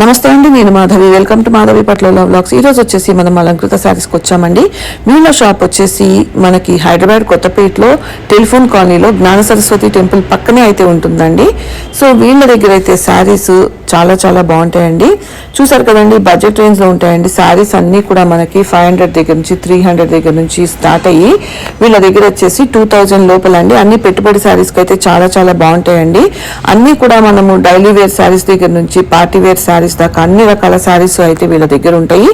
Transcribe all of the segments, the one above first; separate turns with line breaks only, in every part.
నమస్తే అండి నేను మాధవి. వెల్కమ్ టు మాధవి పట్ల బ్లాగ్స్ ఈరోజు వచ్చేసి మనం అలంకృత శారీస్కి వచ్చామండి. వీళ్ళ షాప్ వచ్చేసి మనకి హైదరాబాద్ కొత్తపేటలో టెలిఫోన్ కాలనీలో జ్ఞాన సరస్వతి టెంపుల్ పక్కనే అయితే ఉంటుందండి. సో వీళ్ళ దగ్గర అయితే శారీస్ చాలా చాలా బాగుంటాయండి. చూసారు కదండి బడ్జెట్ రేంజ్లో ఉంటాయండి. శారీస్ అన్నీ కూడా మనకి ఫైవ్ హండ్రెడ్ దగ్గర నుంచి త్రీ హండ్రెడ్ దగ్గర నుంచి స్టార్ట్ అయ్యి వీళ్ళ దగ్గర వచ్చేసి టూ థౌజండ్ లోపల అండి అన్ని పెట్టుబడి శారీస్కి అయితే చాలా చాలా బాగుంటాయండి. అన్నీ కూడా మనము డైలీ వేర్ శారీస్ దగ్గర నుంచి పార్టీ వేర్ శారీస్ దాకా అన్ని రకాల శారీస్ అయితే వీళ్ళ దగ్గర ఉంటాయి.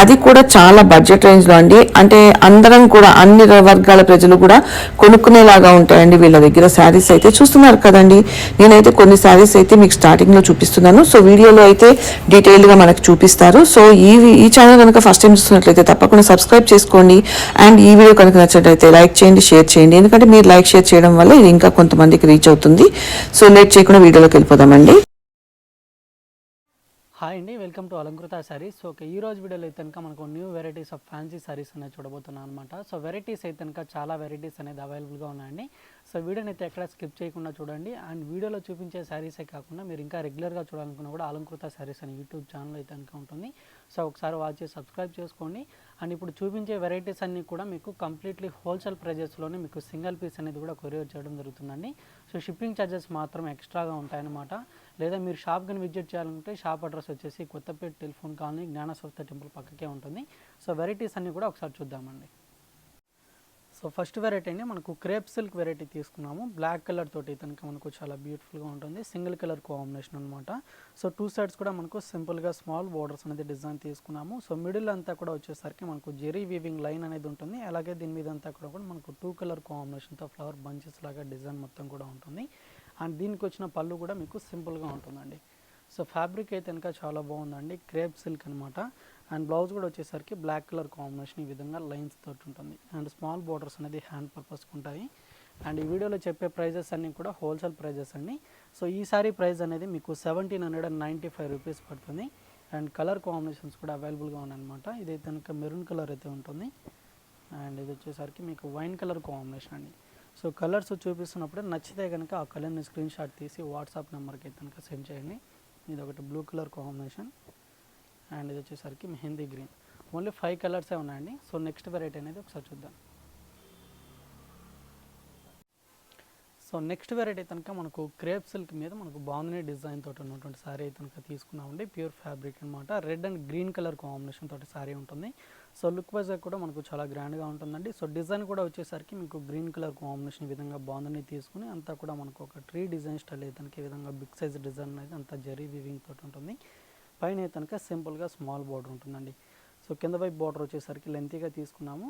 అది కూడా చాలా బడ్జెట్ రేంజ్లో అండి. అంటే అందరం కూడా అన్ని వర్గాల ప్రజలు కూడా కొనుక్కునేలాగా ఉంటాయండి వీళ్ళ దగ్గర శారీస్ అయితే. చూస్తున్నారు కదండి నేనైతే కొన్ని శారీస్ అయితే మీకు స్టార్టింగ్లో చూపిస్తున్నాను. సో వీడియోలో అయితే డీటెయిల్గా మనకు చూపిస్తారు. సో ఈ ఈ ఛానల్ కనుక ఫస్ట్ టైం చూస్తున్నట్లయితే తప్పకుండా సబ్స్క్రైబ్ చేసుకోండి. అండ్ ఈ వీడియో కనుక నచ్చినట్లయితే లైక్ చేయండి షేర్ చేయండి. ఎందుకంటే మీరు లైక్ షేర్ చేయడం వల్ల ఇది ఇంకా కొంతమందికి రీచ్ అవుతుంది. సో లేట్ చేయకుండా వీడియోలోకి వెళ్ళిపోదామండి.
హాయ్ అండి welcome to Alankrita sarees so okay ఈ రోజు వీడియోలో అయితే కనుక మనకు new varieties of fancy saris అనేది చూడబోతున్నాం అనమాట సో వెరైటీస్ అయితే కనుక చాలా వెరైటీస్ అనేది అవైలబుల్గా ఉన్నాయండి. సో వీడియోని అయితే ఎక్కడ స్కిప్ చేయకుండా చూడండి. అండ్ వీడియోలో చూపించే శారీసే కాకుండా మీరు ఇంకా రెగ్యులర్గా చూడాలనుకున్నా కూడా అలంకృత శారీస్ అని యూట్యూబ్ ఛానల్ అయితే కనుక ఉంటుంది. సో ఒకసారి వాచ్ చేసి సబ్స్క్రైబ్ చేసుకోండి. అండ్ ఇప్పుడు చూపించే వెరైటీస్ అన్నీ కూడా మీకు కంప్లీట్లీ హోల్సేల్ ప్రైజెస్లోనే మీకు సింగిల్ పీస్ అనేది కూడా కొరియర్ చేయడం జరుగుతుందండి. సో షిప్పింగ్ ఛార్జెస్ మాత్రం ఎక్స్ట్రాగా ఉంటాయన్నమాట. లేదా మీరు షాప్ కానీ విజిట్ చేయాలనుకుంటే షాప్ అడ్రస్ వచ్చేసి కొత్తపేట టెలిఫోన్ కాలనీ జ్ఞానస్వస్థ టెంపుల్ పక్కకే ఉంటుంది. సో వెరైటీస్ అన్నీ కూడా ఒకసారి చూద్దామండి. సో ఫస్ట్ వెరైటీ అండి మనకు క్రేప్ సిల్క్ వెరైటీ తీసుకున్నాము. బ్లాక్ కలర్ తోటి కనుక మనకు చాలా బ్యూటిఫుల్గా ఉంటుంది. సింగిల్ కలర్ కాంబినేషన్ అనమాట సో టూ సైడ్స్ కూడా మనకు సింపుల్గా స్మాల్ బోర్డర్స్ అనేది డిజైన్ తీసుకున్నాము. సో మిడిల్ అంతా కూడా వచ్చేసరికి మనకు జెరీ వీవింగ్ లైన్ అనేది ఉంటుంది. అలాగే దీని మీద అంతా కూడా కూడా మనకు టూ కలర్ కాంబినేషన్తో ఫ్లవర్ బంచెస్ లాగా డిజైన్ మొత్తం కూడా ఉంటుంది. అండ్ దీనికి వచ్చిన పళ్ళు కూడా మీకు సింపుల్గా ఉంటుందండి. సో ఫ్యాబ్రిక్ అయితే కనుక చాలా బాగుందండి. క్రేప్ సిల్క్ అనమాట అండ్ బ్లౌజ్ కూడా వచ్చేసరికి బ్లాక్ కలర్ కాంబినేషన్ ఈ విధంగా లైన్స్ తోటి ఉంటుంది. అండ్ స్మాల్ బోర్డర్స్ అనేది హ్యాండ్ పర్పస్కి ఉంటాయి. అండ్ ఈ వీడియోలో చెప్పే ప్రైజెస్ అన్నీ కూడా హోల్సేల్ ప్రైజెస్ అండి. సో ఈ సారీ ప్రైస్ అనేది మీకు seventeen hundred and ninety five rupees పడుతుంది. అండ్ కలర్ కాంబినేషన్స్ కూడా అవైలబుల్గా ఉన్నాయన్నమాట ఇదైతే కనుక మెరూన్ కలర్ అయితే ఉంటుంది. అండ్ ఇది వచ్చేసరికి మీకు వైన్ కలర్ కాంబినేషన్ అండి. సో కలర్స్ చూపిస్తున్నప్పుడు నచ్చితే కనుక ఆ కలర్ని స్క్రీన్ షాట్ తీసి వాట్సాప్ నెంబర్కి అయితే కనుక సెండ్ చేయండి. ఇది ఒకటి బ్లూ కలర్ కాంబినేషన్. అండ్ ఇది వచ్చేసరికి మెహందీ గ్రీన్. ఓన్లీ ఫైవ్ కలర్సే ఉన్నాయండి. సో నెక్స్ట్ వెరైటీ అనేది ఒకసారి చూద్దాం. సో నెక్స్ట్ వెరైటీ కనుక మనకు క్రేప్ సిల్క్ మీద మనకు బాగుంది డిజైన్ తోటి ఉన్నటువంటి శారీ అయితే కనుక తీసుకున్నామండి. ప్యూర్ ఫ్యాబ్రిక్ అనమాట red and green colour combination తోటి శారీ ఉంటుంది. సో లుక్ వైజ్ కూడా మనకు చాలా గ్రాండ్గా ఉంటుందండి. సో డిజైన్ కూడా వచ్చేసరికి మీకు గ్రీన్ కలర్ కాంబినేషన్ ఈ విధంగా బాగుందని తీసుకుని అంతా కూడా మనకు ఒక ట్రీ డిజైన్ స్టైల్ అయితే కనుక ఈ విధంగా బిగ్ సైజ్ డిజైన్ అనేది అంతా జరీ వివింగ్ తోటి ఉంటుంది. పైన అయితే కనుక సింపుల్గా స్మాల్ బార్డర్ ఉంటుందండి. సో కింద వైపు బార్డర్ వచ్చేసరికి లెంతీగా తీసుకున్నాము.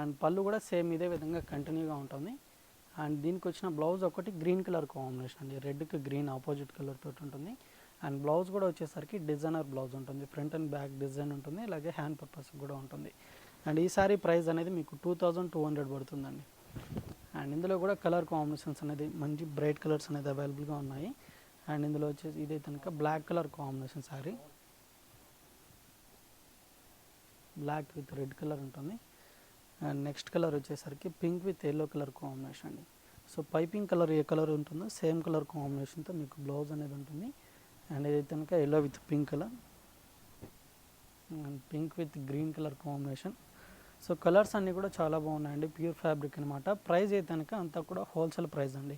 అండ్ పళ్ళు కూడా సేమ్ ఇదే విధంగా కంటిన్యూగా ఉంటుంది. అండ్ దీనికి వచ్చిన బ్లౌజ్ ఒకటి గ్రీన్ కలర్ కాంబినేషన్ అండి. రెడ్కి గ్రీన్ ఆపోజిట్ కలర్ తోటి ఉంటుంది. అండ్ బ్లౌజ్ కూడా వచ్చేసరికి డిజైనర్ బ్లౌజ్ ఉంటుంది. ఫ్రంట్ అండ్ బ్యాక్ డిజైన్ ఉంటుంది. అలాగే హ్యాండ్ పర్పస్ కూడా ఉంటుంది. అండ్ ఈ సారీ ప్రైస్ అనేది మీకు టూ థౌజండ్ టూ హండ్రెడ్ పడుతుందండి. అండ్ ఇందులో కూడా కలర్ కాంబినేషన్స్ అనేది మంచి బ్రైట్ కలర్స్ అనేది అవైలబుల్గా ఉన్నాయి. అండ్ ఇందులో వచ్చేసి ఇదే కనుక black colour combination sari. Black with red colour ఉంటుంది. అండ్ నెక్స్ట్ కలర్ వచ్చేసరికి pink with yellow colour combination అండి. సో పైపింగ్ కలర్ ఏ కలర్ ఉంటుందో సేమ్ కలర్ కాంబినేషన్తో మీకు బ్లౌజ్ అనేది ఉంటుంది. అండ్ ఇదైతే కనుక yellow with pink colour and pink with green colour combination so colours అన్నీ కూడా చాలా బాగున్నాయండి. ప్యూర్ ఫ్యాబ్రిక్ అనమాట ప్రైస్ అయితే కనుక అంతా కూడా హోల్సేల్ ప్రైస్ అండి.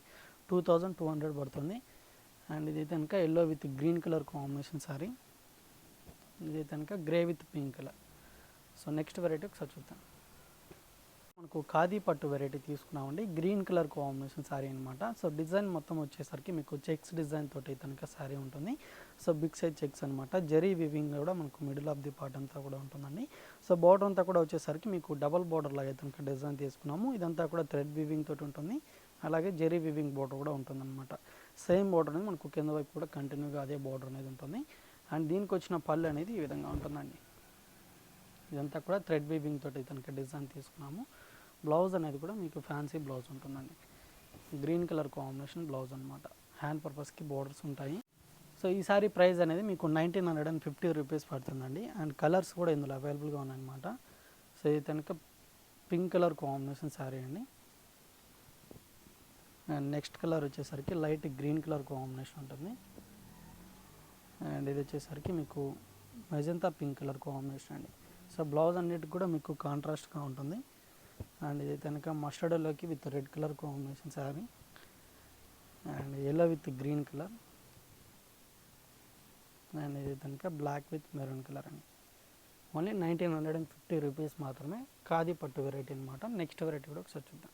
టూ థౌజండ్ టూ హండ్రెడ్ పడుతుంది. అండ్ ఇది కనుక yellow with green colour combination sari ఇది కనుక grey with pink colour so next variety ఒకసారి చూద్దాం. మనకు ఖాదీ పట్టు వెరైటీ తీసుకున్నామండి. గ్రీన్ కలర్ కాంబినేషన్ శారీ అనమాట సో డిజైన్ మొత్తం వచ్చేసరికి మీకు చెక్స్ డిజైన్ తోటి కనుక శారీ ఉంటుంది. సో బిగ్ సైజ్ చెక్స్ అనమాట జరీ వివింగ్ కూడా మనకు మిడిల్ ఆఫ్ ది పార్ట్ అంతా కూడా ఉంటుందండి. సో బార్డర్ అంతా కూడా వచ్చేసరికి మీకు డబల్ బార్డర్ లాగా కనుక డిజైన్ తీసుకున్నాము. ఇదంతా కూడా థ్రెడ్ వివింగ్ తోటి ఉంటుంది. అలాగే జెరీ వివింగ్ బార్డర్ కూడా ఉంటుందన్నమాట. సేమ్ బార్డర్ అనేది మనకు కింద వైపు కూడా కంటిన్యూగా అదే బార్డర్ అనేది ఉంటుంది. అండ్ దీనికి వచ్చిన పళ్ళు అనేది ఈ విధంగా ఉంటుందండి. ఇదంతా కూడా థ్రెడ్ వీవింగ్ తోటి కనుక డిజైన్ తీసుకున్నాము. బ్లౌజ్ అనేది కూడా మీకు ఫ్యాన్సీ బ్లౌజ్ ఉంటుందండి. గ్రీన్ కలర్ కాంబినేషన్ బ్లౌజ్ అనమాట హ్యాండ్ పర్పస్కి బోర్డర్స్ ఉంటాయి. సో ఈ సారీ ప్రైస్ అనేది మీకు nineteen hundred and fifty rupees పడుతుందండి. అండ్ కలర్స్ కూడా ఇందులో అవైలబుల్గా ఉన్నాయన్నమాట. సో ఇది కనుక పింక్ కలర్ కాంబినేషన్ శారీ అండి. అండ్ నెక్స్ట్ కలర్ వచ్చేసరికి లైట్ గ్రీన్ కలర్ కాంబినేషన్ ఉంటుంది. అండ్ ఇది వచ్చేసరికి మీకు మెజంతా పింక్ కలర్ కాంబినేషన్ అండి. సో బ్లౌజ్ అన్నిటికి కూడా మీకు కాంట్రాస్ట్గా ఉంటుంది. అండ్ ఇది కనుక మస్టర్డ్లోకి with red colour combination sari and yellow with green colour and ఇది కనుక బ్లాక్ విత్ మెరూన్ కలర్ అండి. Only nineteen hundred and fifty rupees మాత్రమే ఖాదీ పట్టు వెరైటీ అనమాట నెక్స్ట్ వెరైటీ కూడా ఒకసారి చూద్దాం.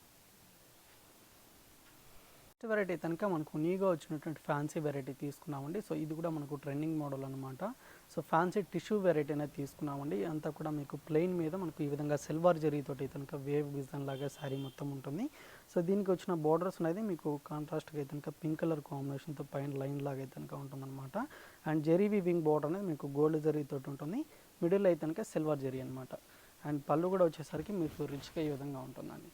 వెరైటీ కనుక మనకు నీగా వచ్చినటువంటి ఫ్యాన్సీ వెరైటీ తీసుకున్నామండి. సో ఇది కూడా మనకు ట్రెండింగ్ మోడల్ అనమాట సో ఫ్యాన్సీ టిష్యూ వెరైటీ అనేది తీసుకున్నామండి. అంతా కూడా మీకు ప్లెయిన్ మీద మనకు ఈ విధంగా సిల్వర్ జరీతోటి కనుక వేవ్ డిజైన్ లాగా శారీ మొత్తం ఉంటుంది. సో దీనికి వచ్చిన బార్డర్స్ అనేది మీకు కాంట్రాస్ట్గా అయితే కనుక పింక్ కలర్ కాంబినేషన్తో పైన లైన్ లాగా అయితే కనుక ఉంటుందన్నమాట. అండ్ జెరీ వివింగ్ బార్డర్ అనేది మీకు గోల్డ్ జరీతోటి ఉంటుంది. మిడిల్ అయితే కనుక సిల్వర్ జెరీ అనమాట అండ్ పళ్ళు కూడా వచ్చేసరికి మీకు రిచ్గా ఈ విధంగా ఉంటుందండి.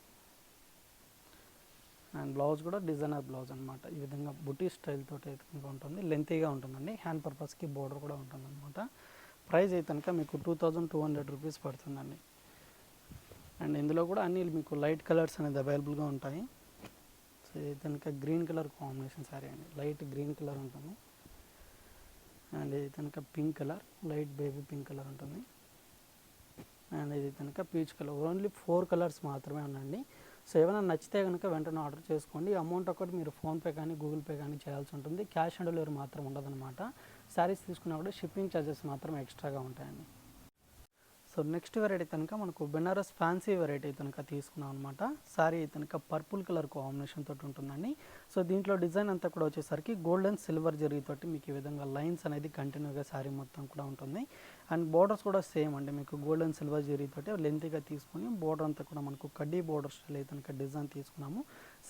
అండ్ బ్లౌజ్ కూడా డిజైనర్ బ్లౌజ్ అనమాట ఈ విధంగా బుటీ స్టైల్ తోటి అయితే ఉంటుంది. లెంతీగా ఉంటుందండి. హ్యాండ్ పర్పస్కి బోర్డర్ కూడా ఉంటుంది అనమాట ప్రైస్ అయితే కనుక మీకు two thousand two hundred rupees పడుతుందండి. అండ్ ఇందులో కూడా అన్ని మీకు లైట్ కలర్స్ అనేది అవైలబుల్గా ఉంటాయి. సో ఇది కనుక గ్రీన్ కలర్ కాంబినేషన్ సారీ అండి. లైట్ గ్రీన్ కలర్ ఉంటుంది. అండ్ ఇది కనుక pink colour light baby pink colour ఉంటుంది. అండ్ ఇది కనుక peach colour only four colours మాత్రమే ఉందండి సో ఏమైనా నచ్చితే కనుక వెంటనే ఆర్డర్ చేసుకోండి. అమౌంట్ ఒకటి మీరు ఫోన్పే కానీ గూగుల్ పే కానీ చేయాల్సి ఉంటుంది. క్యాష్ ఆన్ డెలివరీ మాత్రం ఉండదన్నమాట. శారీస్ తీసుకున్నప్పుడు షిప్పింగ్ ఛార్జెస్ మాత్రం ఎక్స్ట్రాగా ఉంటాయండి. సో నెక్స్ట్ వెరైటీ కనుక మనకు బెనారస్ ఫ్యాన్సీ వెరైటీ కనుక తీసుకున్నాం అనమాట సారీ కనుక పర్పుల్ కలర్ కాంబినేషన్ తోటి ఉంటుందండి. సో దీంట్లో డిజైన్ అంతా కూడా వచ్చేసరికి గోల్డ్ అండ్ సిల్వర్ తోటి మీకు ఈ విధంగా లైన్స్ అనేది కంటిన్యూగా శారీ మొత్తం కూడా ఉంటుంది. అండ్ బోర్డర్స్ కూడా సేమ్ అండి. మీకు గోల్డ్ అండ్ సిల్వర్ తోటి లెంతీగా తీసుకుని బోర్డర్ అంతా కూడా మనకు కడ్డీ బోర్డర్ స్టైల్ అయితే కనుక డిజైన్ తీసుకున్నాము.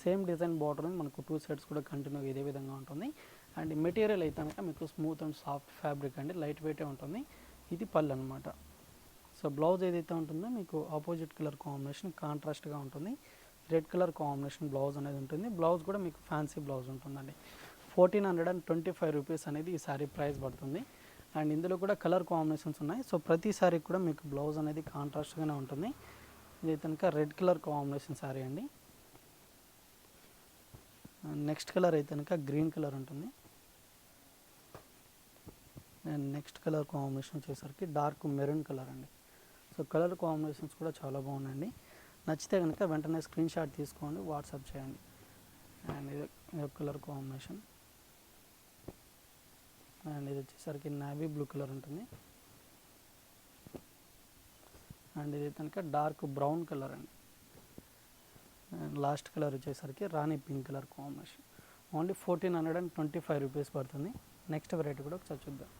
సేమ్ డిజైన్ బోర్డర్ మనకు టూ సైడ్స్ కూడా కంటిన్యూ ఇదే విధంగా ఉంటుంది. అండ్ మెటీరియల్ అయితే కనుక మీకు స్మూత్ అండ్ సాఫ్ట్ ఫ్యాబ్రిక్ అండి. లైట్ వెయిటే ఉంటుంది. ఇది పళ్ళు అనమాట సో బ్లౌజ్ ఏదైతే ఉంటుందో మీకు ఆపోజిట్ కలర్ కాంబినేషన్ కాంట్రాస్ట్గా ఉంటుంది. రెడ్ కలర్ కాంబినేషన్ బ్లౌజ్ అనేది ఉంటుంది. బ్లౌజ్ కూడా మీకు ఫ్యాన్సీ బ్లౌజ్ ఉంటుందండి. Fourteen hundred and twenty five rupees అనేది ఈ శారీ ప్రైస్ పడుతుంది. అండ్ ఇందులో కూడా కలర్ కాంబినేషన్స్ ఉన్నాయి. సో ప్రతిసారి కూడా మీకు బ్లౌజ్ అనేది కాంట్రాస్ట్గానే ఉంటుంది. ఇది కనుక రెడ్ కలర్ కాంబినేషన్ శారీ అండి. నెక్స్ట్ కలర్ అయితే కనుక గ్రీన్ కలర్ ఉంటుంది. అండ్ నెక్స్ట్ కలర్ కాంబినేషన్ వచ్చేసరికి డార్క్ మెరూన్ కలర్ అండి. సో కలర్ కాంబినేషన్స్ కూడా చాలా బాగున్నాయండి. నచ్చితే కనుక వెంటనే స్క్రీన్ షాట్ తీసుకోండి వాట్సాప్ చేయండి. అండ్ ఇది కలర్ కాంబినేషన్. అండ్ ఇది వచ్చేసరికి నావీ బ్లూ కలర్ ఉంటుంది. అండ్ ఇది కనుక డార్క్ బ్రౌన్ కలర్ అండి. అండ్ లాస్ట్ కలర్ వచ్చేసరికి రాణి pink colour combination only fourteen hundred and twenty five rupees పడుతుంది. నెక్స్ట్ వెరైటీ కూడా ఒకసారి చూద్దాం.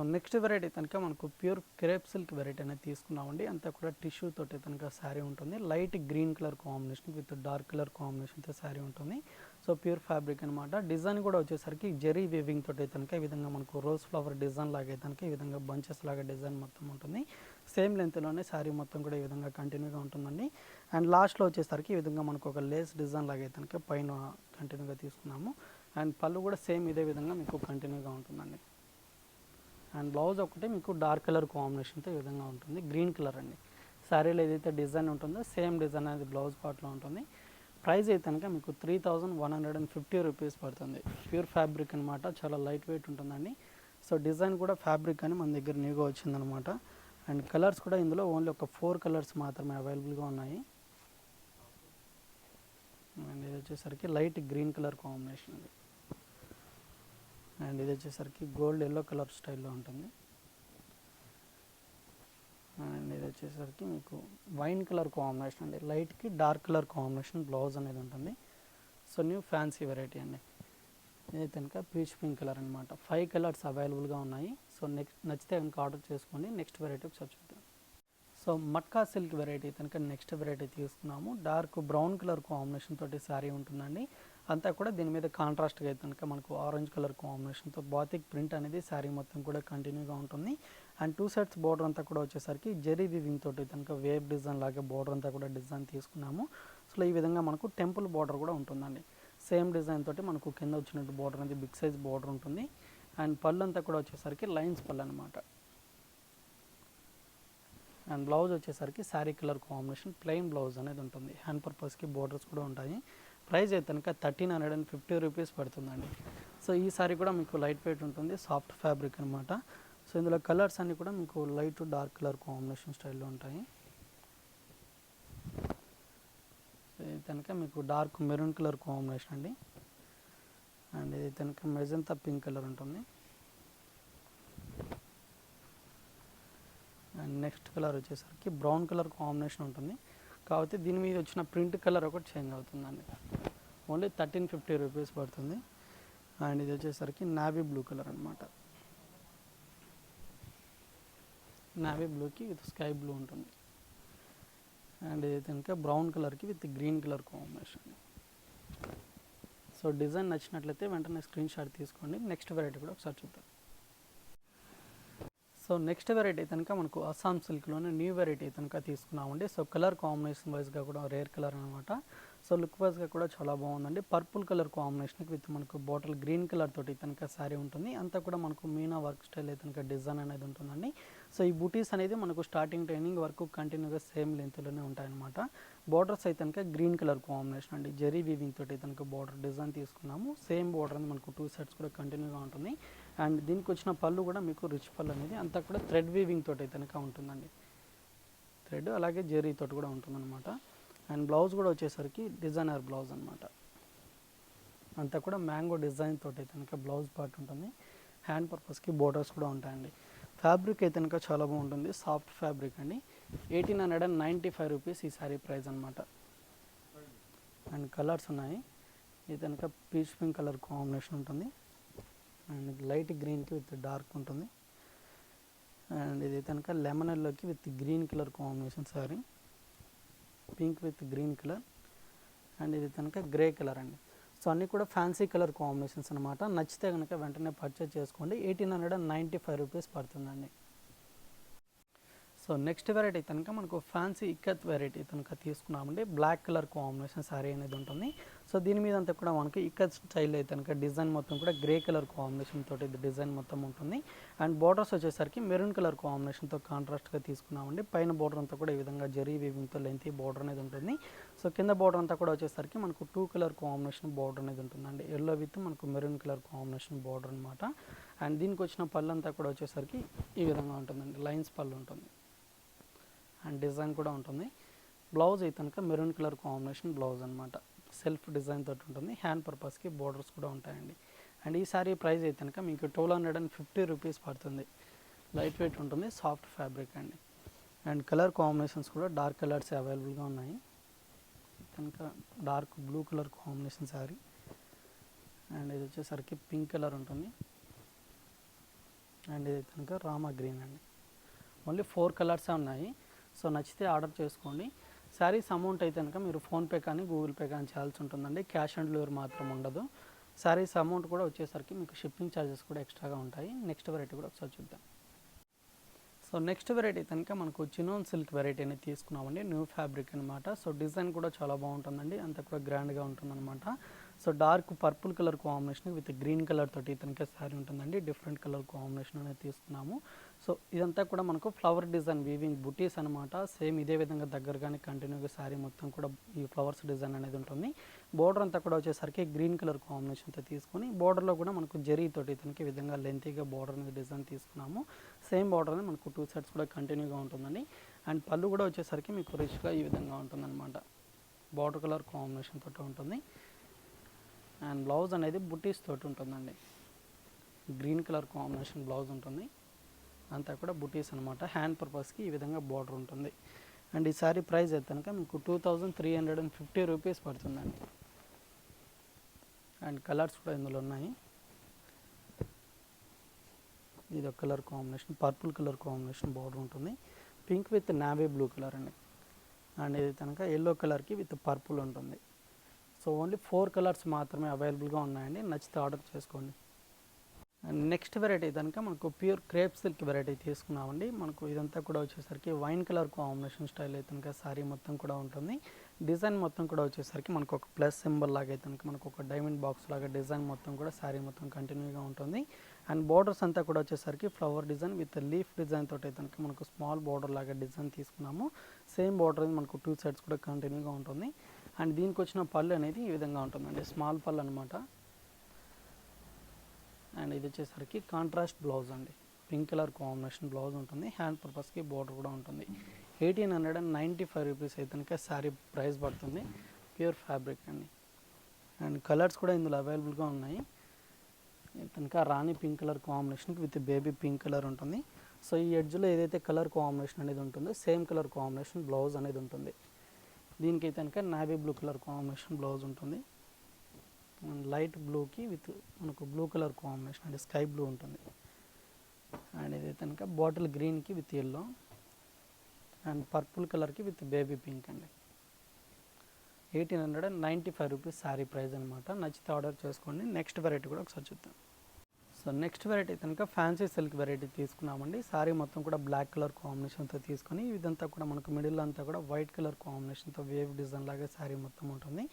సో నెక్స్ట్ వెరైటీ కనుక మనకు ప్యూర్ క్రేప్ సిల్క్ వెరైటీ అనేది తీసుకున్నామండి. అంతా కూడా టిష్యూ తోటి కనుక శారీ ఉంటుంది. Light green colour combination with dark colour కాంబినేషన్తో శారీ ఉంటుంది. సో ప్యూర్ ఫ్యాబ్రిక్ అనమాట డిజైన్ కూడా వచ్చేసరికి జెరీ వేవింగ్ తోటి కనుక ఈ విధంగా మనకు రోజ్ ఫ్లవర్ డిజైన్ లాగా కనుక ఈ విధంగా బంచెస్ లాగా డిజైన్ మొత్తం ఉంటుంది. సేమ్ లెంత్లోనే శారీ మొత్తం కూడా ఈ విధంగా కంటిన్యూగా ఉంటుందండి. అండ్ లాస్ట్లో వచ్చేసరికి ఈ విధంగా మనకు ఒక లేస్ డిజైన్ లాగా కనుక పైన కంటిన్యూగా తీసుకున్నాము. అండ్ పళ్ళు కూడా సేమ్ ఇదే విధంగా మీకు కంటిన్యూగా ఉంటుందండి. అండ్ బ్లౌజ్ ఒకటి మీకు డార్క్ కలర్ కాంబినేషన్తో ఈ విధంగా ఉంటుంది. గ్రీన్ కలర్ అండి. శారీలో ఏదైతే డిజైన్ ఉంటుందో సేమ్ డిజైన్ అనేది బ్లౌజ్ పార్ట్లో ఉంటుంది. ప్రైస్ అయితే కనుక మీకు three thousand one hundred and fifty rupees పడుతుంది. ప్యూర్ ఫ్యాబ్రిక్ అనమాట చాలా లైట్ వెయిట్ ఉంటుందండి. సో డిజైన్ కూడా ఫ్యాబ్రిక్ అని మన దగ్గర న్యూగా వచ్చిందనమాట అండ్ కలర్స్ కూడా ఇందులో ఓన్లీ ఒక ఫోర్ కలర్స్ మాత్రమే అవైలబుల్గా ఉన్నాయి. అండ్ ఇది వచ్చేసరికి లైట్ గ్రీన్ కలర్ కాంబినేషన్ అది అండ్ ఇది వచ్చేసరికి గోల్డ్ ఎల్లో కలర్ స్టైల్లో ఉంటుంది. అండ్ ఇది వచ్చేసరికి మీకు వైన్ కలర్ కాంబినేషన్ అండి. లైట్కి డార్క్ కలర్ కాంబినేషన్ బ్లౌజ్ అనేది ఉంటుంది. సో న్యూ ఫ్యాన్సీ వెరైటీ అండి. ఇది కనుక పీచ్ పింక్ కలర్ అనమాట ఫైవ్ కలర్స్ అవైలబుల్గా ఉన్నాయి. సో నెక్స్ట్ నచ్చితే కనుక ఆర్డర్ చేసుకొని నెక్స్ట్ వెరైటీ ఒకసారి చూద్దాం. సో మట్కా సిల్క్ వెరైటీ కనుక నెక్స్ట్ వెరైటీ తీసుకున్నాము. డార్క్ బ్రౌన్ కలర్ కాంబినేషన్ తోటి శారీ ఉంటుందండి. అంతా కూడా దీని మీద కాంట్రాస్ట్గా అయితే కనుక మనకు ఆరెంజ్ కలర్ కాంబినేషన్తో బాతిక్ ప్రింట్ అనేది శారీ మొత్తం కూడా కంటిన్యూగా ఉంటుంది. అండ్ టూ సైడ్స్ బోర్డర్ అంతా కూడా వచ్చేసరికి జెరీ వివింగ్ తోటి కనుక వేవ్ డిజైన్ లాగా బోర్డర్ అంతా కూడా డిజైన్ తీసుకున్నాము. సో ఈ విధంగా మనకు టెంపుల్ బోర్డర్ కూడా ఉంటుందండి. సేమ్ డిజైన్ తోటి మనకు కింద వచ్చినట్టు బోర్డర్ అనేది బిగ్ సైజ్ బోర్డర్ ఉంటుంది. అండ్ పళ్ళు అంతా కూడా వచ్చేసరికి లైన్స్ పళ్ళు అనమాట అండ్ బ్లౌజ్ వచ్చేసరికి sari colour combination plain blouse అనేది ఉంటుంది. హ్యాండ్ పర్పస్కి బోర్డర్స్ కూడా ఉంటాయి. ప్రైస్ అయితే కనుక thirteen hundred and fifty rupees పడుతుందండి. సో ఈసారి కూడా మీకు లైట్ వెయిట్ ఉంటుంది సాఫ్ట్ ఫ్యాబ్రిక్ అనమాట సో ఇందులో కలర్స్ అన్నీ కూడా మీకు లైట్ డార్క్ కలర్ కాంబినేషన్ స్టైల్లో ఉంటాయి. సో ఇది కనుక మీకు డార్క్ మెరూన్ కలర్ కాంబినేషన్ అండి. అండ్ ఇది కనుక మెజంతా పింక్ కలర్ ఉంటుంది. అండ్ నెక్స్ట్ కలర్ వచ్చేసరికి బ్రౌన్ కలర్ కాంబినేషన్ ఉంటుంది. కాకపోతే దీని మీద వచ్చిన ప్రింట్ కలర్ ఒకటి చేంజ్ అవుతుందండి. ఓన్లీ థర్టీన్ ఫిఫ్టీ రూపీస్ పడుతుంది. అండ్ ఇది వచ్చేసరికి నావీ బ్లూ కలర్ అనమాట నావీ బ్లూకి విత్ స్కై బ్లూ ఉంటుంది. అండ్ ఇది కనుక బ్రౌన్ కలర్కి with green colour combination. So design నచ్చినట్లయితే వెంటనే స్క్రీన్ షాట్ తీసుకోండి. నెక్స్ట్ వెరైటీ కూడా ఒకసారి చూద్దాం. సో నెక్స్ట్ వెరైటీ కనుక మనకు అస్సాం సిల్క్లోనే న్యూ వెరైటీ కనుక తీసుకున్నామండి. సో కలర్ కాంబినేషన్ వైజ్గా కూడా రేర్ కలర్ అనమాట సో లుక్ వైజ్గా కూడా చాలా బాగుందండి. పర్పుల్ కలర్ కాంబినేషన్కి విత్ మనకు బాటిల్ గ్రీన్ కలర్ తోటి కనుక శారీ ఉంటుంది. అంతా కూడా మనకు మీనా వర్క్ స్టైల్ అయితే కనుక డిజైన్ అనేది ఉంటుందండి. సో ఈ బూటీస్ అనేది మనకు స్టార్టింగ్ ట్రైనింగ్ వరకు కంటిన్యూగా సేమ్ లెంత్లోనే ఉంటాయన్నమాట. బార్డర్స్ అయితే కనుక గ్రీన్ కలర్ కాంబినేషన్ అండి. జెరీ వీవింగ్ తోటి కనుక బార్డర్ డిజైన్ తీసుకున్నాము. సేమ్ బార్డర్ అనేది మనకు టూ సెట్స్ కూడా కంటిన్యూగా ఉంటుంది. అండ్ దీనికి వచ్చిన పళ్ళు కూడా మీకు రిచ్ పళ్ళు అనేది అంతా కూడా థ్రెడ్ వీవింగ్ తోటి అయితే కనుక ఉంటుందండి. థ్రెడ్ అలాగే జెర్రీ తోటి కూడా ఉంటుందన్నమాట. అండ్ బ్లౌజ్ కూడా వచ్చేసరికి డిజైనర్ బ్లౌజ్ అనమాట అంతా కూడా మ్యాంగో డిజైన్ తోటి అయితే కనుక బ్లౌజ్ పార్ట్ ఉంటుంది. హ్యాండ్ పర్పస్కి బోర్డర్స్ కూడా ఉంటాయండి. ఫ్యాబ్రిక్ అయితే కనుక చాలా బాగుంటుంది. సాఫ్ట్ ఫ్యాబ్రిక్ అండి. Eighteen hundred and ninety five rupees ఈ శారీ ప్రైస్ అనమాట అండ్ కలర్స్ ఉన్నాయి. ఇది కనుక పీచ్ పింక్ కలర్ కాంబినేషన్ ఉంటుంది. అండ్ లైట్ గ్రీన్కి విత్ డార్క్ ఉంటుంది. అండ్ ఇది కనుక లెమన్ ఎల్లోకి with green colour combination sari. Pink with green colour. And ఇది కనుక గ్రే కలర్ అండి. సో అన్నీ కూడా ఫ్యాన్సీ కలర్ కాంబినేషన్స్ అనమాట నచ్చితే కనుక వెంటనే పర్చేజ్ చేసుకోండి. Eighteen hundred and ninety five rupees పడుతుందండి. సో నెక్స్ట్ వెరైటీ కనుక మనకు ఫ్యాన్సీ ఇక్కత్ వెరైటీ కనుక తీసుకున్నామండి. బ్లాక్ కలర్ కాంబినేషన్ సారీ అనేది ఉంటుంది. సో దీని మీద అంతా కూడా మనకి ఇక్కడ స్టైల్ అయితే కనుక డిజైన్ మొత్తం కూడా గ్రే కలర్ కాంబినేషన్ తోటి డిజైన్ మొత్తం ఉంటుంది. అండ్ బార్డర్స్ వచ్చేసరికి మెరూన్ కలర్ కాంబినేషన్తో కాంట్రాస్ట్గా తీసుకున్నామండి. పైన బార్డర్ అంతా కూడా ఈ విధంగా జరీ వీవింగ్తో లెంత్ బార్డర్ అనేది ఉంటుంది. సో కింద బార్డర్ అంతా కూడా వచ్చేసరికి మనకు టూ కలర్ కాంబినేషన్ బార్డర్ అనేది ఉంటుందండి. ఎల్లో విత్ మనకు మెరూన్ కలర్ కాంబినేషన్ బార్డర్ అనమాట అండ్ దీనికి వచ్చిన పళ్ళు అంతా కూడా వచ్చేసరికి ఈ విధంగా ఉంటుందండి. లైన్స్ పళ్ళు ఉంటుంది. అండ్ డిజైన్ కూడా ఉంటుంది. బ్లౌజ్ అయితే కనుక మెరూన్ కలర్ కాంబినేషన్ బ్లౌజ్ అనమాట సెల్ఫ్ డిజైన్ తోటి ఉంటుంది. హ్యాండ్ పర్పస్కి బోర్డర్స్ కూడా ఉంటాయండి. అండ్ ఈ సారీ ప్రైస్ అయితే కనుక మీకు twelve hundred and fifty rupees పడుతుంది. లైట్ వెయిట్ ఉంటుంది సాఫ్ట్ ఫ్యాబ్రిక్ అండి. అండ్ కలర్ కాంబినేషన్స్ కూడా డార్క్ కలర్స్ అవైలబుల్గా ఉన్నాయి. కనుక dark blue colour combination sari and ఇది వచ్చేసరికి పింక్ కలర్ ఉంటుంది. అండ్ ఇది కనుక రామా గ్రీన్ అండి. ఓన్లీ ఫోర్ కలర్సే ఉన్నాయి. సో నచ్చితే ఆర్డర్ చేసుకోండి. శారీస్ అమౌంట్ అయితే కనుక మీరు ఫోన్పే కానీ గూగుల్ పే కానీ చేయాల్సి ఉంటుందండి. క్యాష్ ఆన్ డెలివరీ మాత్రం ఉండదు. శారీస్ అమౌంట్ కూడా వచ్చేసరికి మీకు షిప్పింగ్ ఛార్జెస్ కూడా ఎక్స్ట్రాగా ఉంటాయి. నెక్స్ట్ వెరైటీ కూడా ఒకసారి చూద్దాం. సో నెక్స్ట్ వెరైటీ కనుక మనకు చినోన్ సిల్క్ వెరైటీ అనేది తీసుకున్నామండి. న్యూ ఫ్యాబ్రిక్ అనమాట సో డిజైన్ కూడా చాలా బాగుంటుందండి. అంత కూడా గ్రాండ్గా ఉంటుందన్నమాట. So dark purple colour combination with green colour తోటి ఇతనికి శారీ ఉంటుందండి. డిఫరెంట్ కలర్ కాంబినేషన్ అనేది తీసుకున్నాము. సో ఇదంతా కూడా మనకు ఫ్లవర్ డిజైన్ వీవింగ్ బుటీస్ అనమాట సేమ్ ఇదే విధంగా దగ్గరగానే కంటిన్యూగా శారీ మొత్తం కూడా ఈ ఫ్లవర్స్ డిజైన్ అనేది ఉంటుంది. బోర్డర్ అంతా కూడా వచ్చేసరికి గ్రీన్ కలర్ కాంబినేషన్తో తీసుకొని బోర్డర్లో కూడా మనకు జరీ తోటి ఇతనికి విధంగా లెంతీగా బోర్డర్ అనేది డిజైన్ తీసుకున్నాము. సేమ్ బోర్డర్ అనేది మనకు టూ సెట్స్ కూడా కంటిన్యూగా ఉంటుందండి. అండ్ పళ్ళు కూడా వచ్చేసరికి మీకు రిచ్గా ఈ విధంగా ఉంటుందన్నమాట. బార్డర్ కలర్ కాంబినేషన్ తోటి ఉంటుంది. అండ్ బ్లౌజ్ అనేది బుటీస్ తోటి ఉంటుందండి. గ్రీన్ కలర్ కాంబినేషన్ బ్లౌజ్ ఉంటుంది. అంతా కూడా బుటీస్ అనమాట హ్యాండ్ పర్పస్కి ఈ విధంగా బార్డర్ ఉంటుంది. అండ్ ఈ సారీ ప్రైస్ అయితే కనుక మీకు two thousand three hundred and fifty rupees పడుతుందండి. అండ్ కలర్స్ కూడా ఇందులో ఉన్నాయి. ఇది ఒక colour combination purple colour combination border ఉంటుంది. Pink with navy blue colour అండి. అండ్ ఇది కనుక ఎల్లో కలర్కి విత్ పర్పుల్ ఉంటుంది. సో ఓన్లీ ఫోర్ కలర్స్ మాత్రమే అవైలబుల్గా ఉన్నాయండి. నచ్చితే ఆర్డర్ చేసుకోండి. అండ్ నెక్స్ట్ వెరైటీ కనుక మనకు ప్యూర్ క్రేప్ సిల్క్ వెరైటీ తీసుకున్నామండి. మనకు ఇదంతా కూడా వచ్చేసరికి వైన్ కలర్ కాంబినేషన్ స్టైల్ అయితే కనుక శారీ మొత్తం కూడా ఉంటుంది. డిజైన్ మొత్తం కూడా వచ్చేసరికి మనకు ఒక ప్లస్ సింబల్ లాగా అయితే కనుక మనకు ఒక డైమండ్ బాక్స్ లాగా డిజైన్ మొత్తం కూడా శారీ మొత్తం కంటిన్యూగా ఉంటుంది. అండ్ బార్డర్స్ అంతా కూడా వచ్చేసరికి flower design with leaf design తోటి అయితే కనుక మనకు స్మాల్ బార్డర్ లాగా డిజైన్ తీసుకున్నాము. సేమ్ బార్డర్ మనకు టూ సైడ్స్ కూడా కంటిన్యూగా ఉంటుంది. అండ్ దీనికి వచ్చిన పళ్ళు అనేది ఈ విధంగా ఉంటుందండి. స్మాల్ పళ్ళు అనమాట అండ్ ఇది వచ్చేసరికి కాంట్రాస్ట్ బ్లౌజ్ అండి. పింక్ కలర్ కాంబినేషన్ బ్లౌజ్ ఉంటుంది. హ్యాండ్ పర్పస్కి బోర్డర్ కూడా ఉంటుంది. Eighteen hundred and ninety five rupees అయితే శారీ ప్రైస్ పడుతుంది. ప్యూర్ ఫ్యాబ్రిక్ అండి. అండ్ కలర్స్ కూడా ఇందులో అవైలబుల్గా ఉన్నాయి. కనుక రాణి పింక్ కలర్ కాంబినేషన్కి విత్ బేబీ పింక్ కలర్ ఉంటుంది. సో ఈ ఎడ్జ్లో ఏదైతే కలర్ కాంబినేషన్ అనేది ఉంటుందో సేమ్ కలర్ కాంబినేషన్ బ్లౌజ్ అనేది ఉంటుంది. దీనికి కనుక navy blue colour combination blouse ఉంటుంది. లైట్ బ్లూకి విత్ మనకు బ్లూ కలర్ కాంబినేషన్ అంటే స్కై బ్లూ ఉంటుంది. అండ్ ఇది కనుక బాటిల్ గ్రీన్కి విత్ ఎల్లో అండ్ పర్పుల్ కలర్కి విత్ బేబీ పింక్ అండి. Eighteen hundred and ninety five rupees sari price అనమాట నచ్చితే ఆర్డర్ చేసుకోండి. నెక్స్ట్ వెరైటీ కూడా ఒకసారి చూద్దాం. సో నెక్స్ట్ వెరైటీ కనుక ఫ్యాన్సీ సిల్క్ వెరైటీ తీసుకున్నామండి. శారీ మొత్తం కూడా బ్లాక్ కలర్ కాంబినేషన్తో తీసుకొని ఇదంతా కూడా మనకు మిడిల్ అంతా కూడా వైట్ కలర్ కాంబినేషన్తో వేవ్ డిజైన్ లాగా శారీ మొత్తం ఉంటుంది.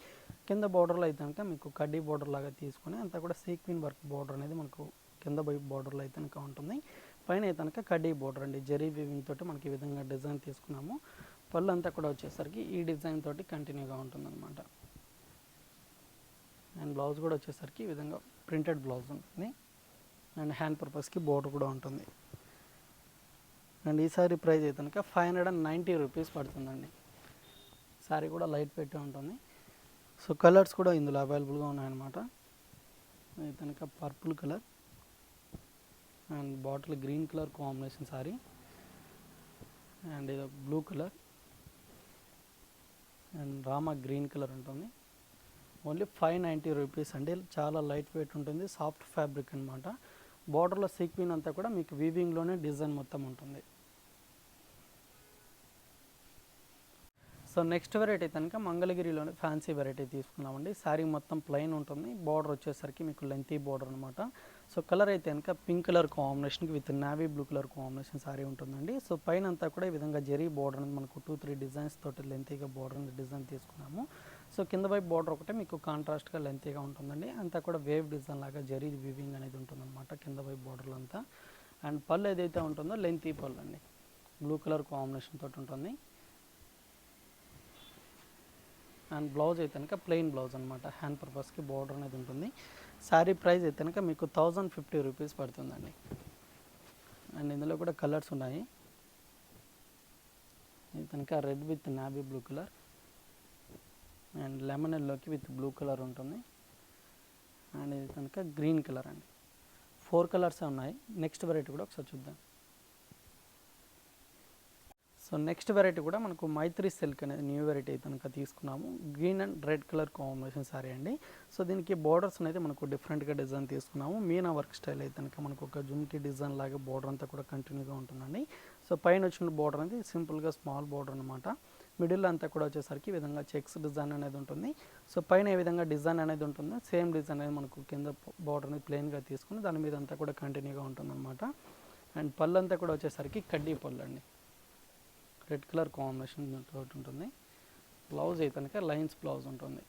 కింద బార్డర్లో అయితే కనుక మీకు కడ్డీ బార్డర్ లాగా తీసుకొని అంతా కూడా సీక్వీన్ వర్క్ బార్డర్ అనేది మనకు కింద బై బార్డర్లో అయితే కనుక ఉంటుంది. పైన అయితే కనుక కడ్డీ బార్డర్ అండి. జరీ వివింగ్ తోటి మనకి ఈ విధంగా డిజైన్ తీసుకున్నాము. పళ్ళు అంతా కూడా వచ్చేసరికి ఈ డిజైన్ తోటి కంటిన్యూగా ఉంటుందన్నమాట. అండ్ బ్లౌజ్ కూడా వచ్చేసరికి ఈ విధంగా ప్రింటెడ్ బ్లౌజ్ ఉంటుంది. అండ్ హ్యాండ్ పర్పస్కి బోర్డర్ కూడా ఉంటుంది. అండ్ ఈ సారీ ప్రైస్ అయితే కనుక five hundred and ninety rupees పడుతుందండి. సారీ కూడా లైట్ పెట్టి ఉంటుంది. సో కలర్స్ కూడా ఇందులో అవైలబుల్గా ఉన్నాయన్నమాట. కనుక purple colour and bottle green colour combination sari and ఇది blue colour and Rama green colour ఉంటుంది. ఓన్లీ ఫైవ్ నైంటీ రూపీస్ అండి. చాలా లైట్ వెయిట్ ఉంటుంది. సాఫ్ట్ ఫ్యాబ్రిక్ అనమాట బార్డర్లో సీక్వీన్ అంతా కూడా మీకు వీవింగ్లోనే డిజైన్ మొత్తం ఉంటుంది. సో నెక్స్ట్ వెరైటీ కనుక మంగళగిరిలోని ఫ్యాన్సీ వెరైటీ తీసుకున్నామండి శారీ మొత్తం ప్లెయిన్ ఉంటుంది. బార్డర్ వచ్చేసరికి మీకు లెంతీ బార్డర్ అనమాట సో కలర్ అయితే కనుక పింక్ కలర్ కాంబినేషన్కి with navy blue colour combination sari ఉంటుందండి. సో పైన అంతా కూడా ఈ విధంగా జరీ బార్డర్ అనేది మనకు టూ త్రీ డిజైన్స్ తోటి లెంతీగా బార్డర్ డిజైన్ తీసుకున్నాము. సో కింద వైపు బార్డర్ ఒకటే మీకు కాంట్రాస్ట్గా లెంతీగా ఉంటుందండి. అంతా కూడా వేవ్ డిజైన్ లాగా జరీ వీవింగ్ అనేది ఉంటుందన్నమాట కింద వైపు బార్డర్లు అంతా. అండ్ పళ్ళు ఏదైతే ఉంటుందో లెంతీ పళ్ళు అండి. బ్లూ కలర్ కాంబినేషన్ తోటి ఉంటుంది. అండ్ బ్లౌజ్ అయితే కనుక ప్లెయిన్ బ్లౌజ్ అనమాట హ్యాండ్ పర్పస్కి బార్డర్ అనేది ఉంటుంది. శారీ ప్రైస్ అయితే కనుక మీకు థౌజండ్ ఫిఫ్టీ రూపీస్ పడుతుందండి. అండ్ ఇందులో కూడా కలర్స్ ఉన్నాయి. ఇది కనుక red with navy blue colour and lemon ఎల్లోకి విత్ బ్లూ కలర్ ఉంటుంది. అండ్ ఇది కనుక గ్రీన్ కలర్ అండి. ఫోర్ కలర్స్ ఉన్నాయి. నెక్స్ట్ వెరైటీ కూడా ఒకసారి చూద్దాం. సో నెక్స్ట్ వెరైటీ కూడా మనకు మైత్రి సిల్క్ అనేది న్యూ వెరైటీ కనుక తీసుకున్నాము. Green and red colour combination sari అండి. సో దీనికి బార్డర్స్ అనేది మనకు డిఫరెంట్గా డిజైన్ తీసుకున్నాము. మీనా వర్క్ స్టైల్ అయితే కనుక మనకు ఒక జుమ్కి డిజైన్ లాగా బార్డర్ అంతా కూడా కంటిన్యూగా ఉంటుందండి. సో పైన వచ్చిన బార్డర్ అనేది సింపుల్గా స్మాల్ బార్డర్ అనమాట మిడిల్ అంతా కూడా వచ్చేసరికి ఈ విధంగా చెక్స్ డిజైన్ అనేది ఉంటుంది. సో పైన ఏ విధంగా డిజైన్ అనేది ఉంటుందో సేమ్ డిజైన్ అనేది మనకు కింద బార్డర్ అనేది ప్లెయిన్గా తీసుకుని దాని మీద అంతా కూడా కంటిన్యూగా ఉంటుందన్నమాట. అండ్ పళ్ళు అంతా కూడా వచ్చేసరికి కడ్డీ పళ్ళు అండి రెడ్ కలర్ కాంబినేషన్ తోటి ఉంటుంది. బ్లౌజ్ అయితే కనుక లైన్స్ బ్లౌజ్ ఉంటుంది.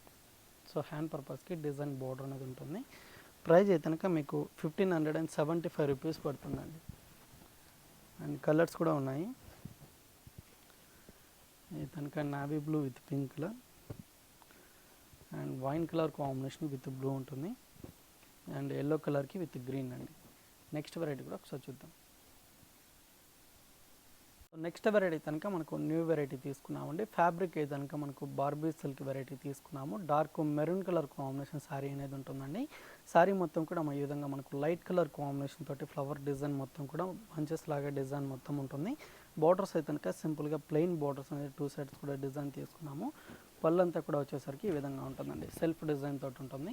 సో హ్యాండ్ పర్పస్కి డిజైన్ బోర్డర్ అనేది ఉంటుంది. ప్రైస్ అయితే కనుక మీకు fifteen hundred and seventy five rupees పడుతుందండి. అండ్ కలర్స్ కూడా ఉన్నాయి. ఇది navy navy blue with pink colour and wine colour combination with blue ఉంటుంది. అండ్ ఎల్లో కలర్కి విత్ గ్రీన్ అండి. నెక్స్ట్ వెరైటీ కూడా ఒకసారి చూద్దాం. నెక్స్ట్ వెరైటీ కనుక మనకు న్యూ వెరైటీ తీసుకున్నామండి ఫ్యాబ్రిక్ అయితే కనుక మనకు బార్బీ సిల్క్ వెరైటీ తీసుకున్నాము. Dark maroon colour combination sari అనేది ఉంటుందండి. శారీ మొత్తం కూడా ఈ విధంగా మనకు లైట్ కలర్ కాంబినేషన్ తోటి ఫ్లవర్ డిజైన్ మొత్తం కూడా బంచెస్ లాగా డిజైన్ మొత్తం ఉంటుంది. బార్డర్స్ అయితే కనుక సింపుల్గా ప్లెయిన్ బార్డర్స్ అనేది టూ సైడ్స్ కూడా డిజైన్ తీసుకున్నాము. పళ్ళంతా కూడా వచ్చేసరికి ఈ విధంగా ఉంటుందండి. సెల్ఫ్ డిజైన్ తోటి ఉంటుంది.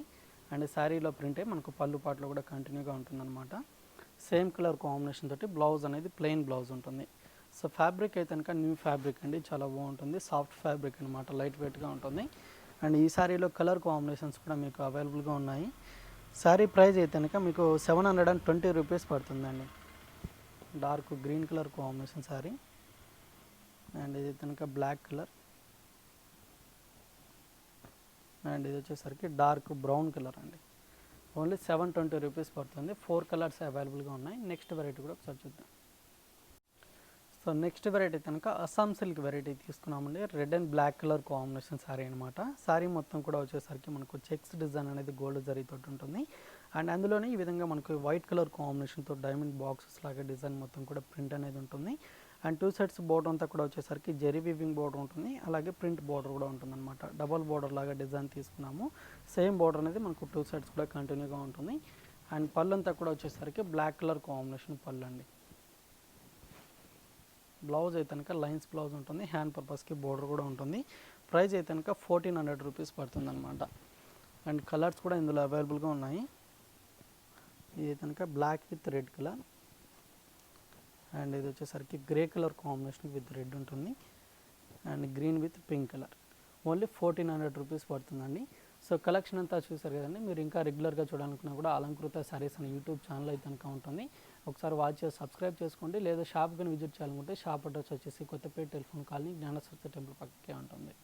అండ్ శారీలో ప్రింటే మనకు పళ్ళు పాటలు కూడా కంటిన్యూగా ఉంటుందన్నమాట. సేమ్ కలర్ కాంబినేషన్ తోటి బ్లౌజ్ అనేది ప్లెయిన్ బ్లౌజ్ ఉంటుంది. సో ఫ్యాబ్రిక్ అయితే కనుక న్యూ ఫ్యాబ్రిక్ అండి. చాలా బాగుంటుంది. సాఫ్ట్ ఫ్యాబ్రిక్ అనమాట లైట్ వెయిట్గా ఉంటుంది. అండ్ ఈ శారీలో కలర్ కాంబినేషన్స్ కూడా మీకు అవైలబుల్గా ఉన్నాయి. శారీ ప్రైస్ అయితే కనుక మీకు seven hundred and twenty rupees పడుతుందండి. Dark green colour combination sari and ఇది కనుక బ్లాక్ కలర్. అండ్ ఇది వచ్చేసరికి డార్క్ బ్రౌన్ కలర్ అండి. ఓన్లీ సెవెన్ ట్వంటీ రూపీస్ పడుతుంది. ఫోర్ కలర్స్ అవైలబుల్గా ఉన్నాయి. నెక్స్ట్ వెరైటీ కూడా ఒకసారి చూద్దాం. సో నెక్స్ట్ వెరైటీ కనుక అస్సాం సిల్క్ వెరైటీ తీసుకున్నామండి. Red and black colour combination sari అనమాట శారీ మొత్తం కూడా వచ్చేసరికి మనకు చెక్స్ డిజైన్ అనేది గోల్డ్ జరీతో ఉంటుంది. అండ్ అందులోనే ఈ విధంగా మనకు వైట్ కలర్ కాంబినేషన్తో డైమండ్ బాక్సెస్ లాగా డిజైన్ మొత్తం కూడా ప్రింట్ అనేది ఉంటుంది. అండ్ టూ సైడ్స్ బోర్డర్ అంతా కూడా వచ్చేసరికి జెరీ వివింగ్ బోర్డర్ ఉంటుంది. అలాగే ప్రింట్ బోర్డర్ కూడా ఉంటుంది అనమాట డబల్ బోర్డర్ లాగా డిజైన్ తీసుకున్నాము. సేమ్ బోర్డర్ అనేది మనకు టూ సైడ్స్ కూడా కంటిన్యూగా ఉంటుంది. అండ్ పళ్ళు అంతా కూడా వచ్చేసరికి బ్లాక్ కలర్ కాంబినేషన్ పళ్ళు అండి. బ్లౌజ్ అయితే కనుక లైన్స్ బ్లౌజ్ ఉంటుంది. హ్యాండ్ పర్పస్కి బోర్డర్ కూడా ఉంటుంది. ప్రైస్ అయితే కనుక ఫోర్టీన్ హండ్రెడ్ రూపీస్ పడుతుంది అనమాట అండ్ కలర్స్ కూడా ఇందులో అవైలబుల్గా ఉన్నాయి. ఇది కనుక black with red colour and ఇది వచ్చేసరికి grey colour combination with red ఉంటుంది. And green with pink colour only fourteen hundred rupees పడుతుందండి. సో కలెక్షన్ అంతా చూసారు కదండి. మీరు ఇంకా రెగ్యులర్గా చూడాలనుకున్నా కూడా అలంకృత సారీస్ అనే యూట్యూబ్ ఛానల్ అయితే కనుక ఉంటుంది. ఒకసారి వాచ్ చేసి సబ్స్క్రైబ్ చేసుకోండి. లేదా షాప్ కానీ విజిట్ చేయాలనుకుంటే షాప్ అడ్రస్ వచ్చేసి Kothapet telephone colony Gnanasaraswati temple పక్కకే ఉంటుంది.